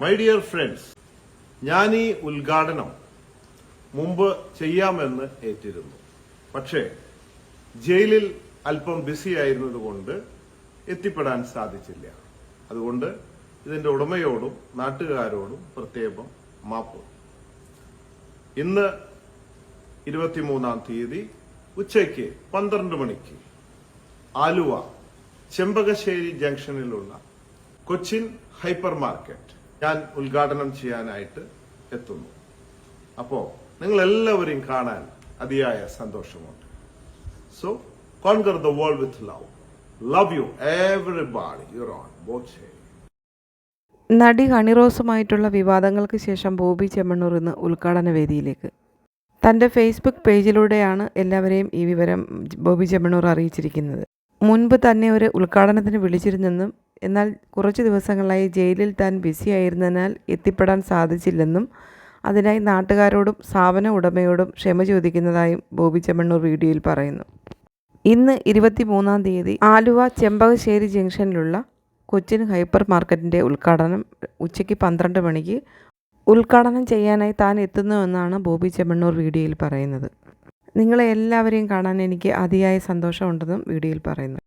My dear friends ഞാൻ ഈ ഉദ്ഘാടനം മുമ്പ് ചെയ്യാമെന്ന് ഏറ്റിരുന്നു. പക്ഷേ ജയിലിൽ അല്പം ബിസി ആയിരുന്നതുകൊണ്ട് എത്തിപ്പെടാൻ സാധിച്ചില്ല. അതുകൊണ്ട് ഇതിന്റെ ഉടമയോടും നാട്ടുകാരോടും പ്രത്യേകം മാപ്പ്. ഇന്ന് ഇരുപത്തിമൂന്നാം തീയതി ഉച്ചയ്ക്ക് പന്ത്രണ്ട് മണിക്ക് ആലുവ ചെമ്പകശ്ശേരി ജംഗ്ഷനിലുള്ള കൊച്ചിൻ ഹൈപ്പർ മാർക്കറ്റ് ഞാൻ ഉദ്ഘാടനം ചെയ്യാനായിട്ട് എത്തുന്നു. അപ്പോ നിങ്ങൾ എല്ലാവരെയും കാണാൻ അതിയായ സന്തോഷമുണ്ട്. So conquer the world with love love you everybody you on both നടി ഹണിറോസുമായിട്ടുള്ള വിവാദങ്ങൾക്ക് ശേഷം ബോബി ചെമ്മണ്ണൂർ ഇന്ന് ഉദ്ഘാടന വേദിയിലേക്ക്. തന്റെ ഫേസ്ബുക്ക് പേജിലൂടെയാണ് എല്ലാവരെയും ഈ വിവരം ബോബി ചെമ്മണ്ണൂർ അറിയിച്ചിരിക്കുന്നത്. മുൻപ് തന്നെ ഒരു ഉദ്ഘാടനത്തിന് വിളിച്ചിരുന്നെന്നും എന്നാൽ കുറച്ച് ദിവസങ്ങളായി ജയിലിൽ താൻ ബിസി ആയിരുന്നതിനാൽ എത്തിപ്പെടാൻ സാധിച്ചില്ലെന്നും അതിനായി നാട്ടുകാരോടും സ്ഥാപന ഉടമയോടും ക്ഷമ ചോദിക്കുന്നതായും ബോബി ചെമ്മണ്ണൂർ വീഡിയോയിൽ പറയുന്നു. ഇന്ന് ഇരുപത്തി മൂന്നാം തീയതി ആലുവ ചെമ്പകശ്ശേരി ജംഗ്ഷനിലുള്ള കൊച്ചിൻ ഹൈപ്പർ മാർക്കറ്റിന്റെ ഉദ്ഘാടനം ഉച്ചയ്ക്ക് പന്ത്രണ്ട് മണിക്ക് ഉദ്ഘാടനം ചെയ്യാനായി താൻ എത്തുന്നുവെന്നാണ് ബോബി ചെമ്മണ്ണൂർ വീഡിയോയിൽ പറയുന്നത്. നിങ്ങളെ എല്ലാവരെയും കാണാൻ എനിക്ക് അതിയായ സന്തോഷമുണ്ടെന്നും വീഡിയോയിൽ പറയുന്നു.